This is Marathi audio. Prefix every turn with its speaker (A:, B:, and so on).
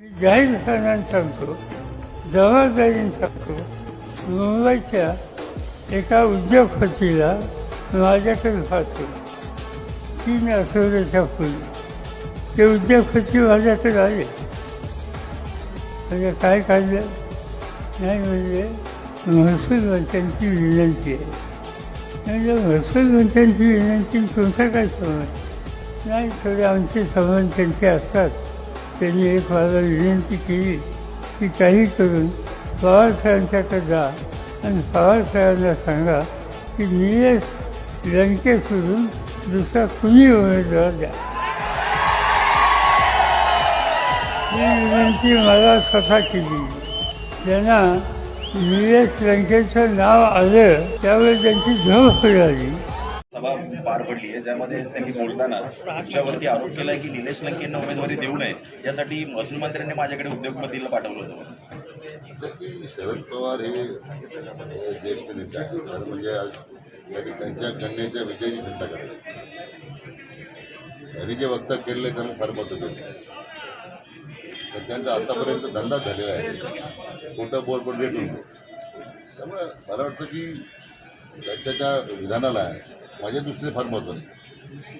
A: मी जाहीरपणाने सांगतो जबाबदारीने सांगतो मुंबईच्या एका उद्योगपतीला माझ्याकडे पाहतो तीन आठवड्याच्या पूर्वी ते उद्योगपती माझ्याकडे आले. म्हणजे काय काढलं? नाही म्हणजे महसूल मंत्र्यांची विनंती आहे. म्हणजे महसूल मंत्र्यांची विनंती तुमचा काय संबंध? नाही थोडे आमचे संबंध त्यांचे असतात. त्यांनी एक मला विनंती केली की काही करून पवारसाहेबांच्याकडे जा आणि पवारसाहेबांना सांगा की निलेश लंके सोडून दुसरा कुणी उमेदवार द्या. ही विनंती मला स्वतः केली. त्यांना निलेश लंकेचं नाव आलं त्यावेळी त्यांची झोप उडाली
B: सभा पार पडली आहे ज्यामध्ये त्यांनी बोलताना तुमच्यावरती आरोप केलाय की निलेश लंकेंना उमेदवारी देऊ नये यासाठी महसूल मंत्र्यांनी माझ्याकडे उद्योगपतीला पाठवलं होतं.
C: शरद पवार हे ज्येष्ठ नेते आहेत म्हणजे आज त्यांनी त्यांच्या कन्याच्या विजयाची चिंता करतात. त्यांनी जे वक्तव्य केलेलं त्यांना फार होते तर त्यांचा आतापर्यंत धंदा झालेला आहे. खोटं बोल पण रेट त्यामुळे मला वाटतं की त्यांच्या त्या विधानाला माझ्या दृष्टीने फार महत्त्व नाही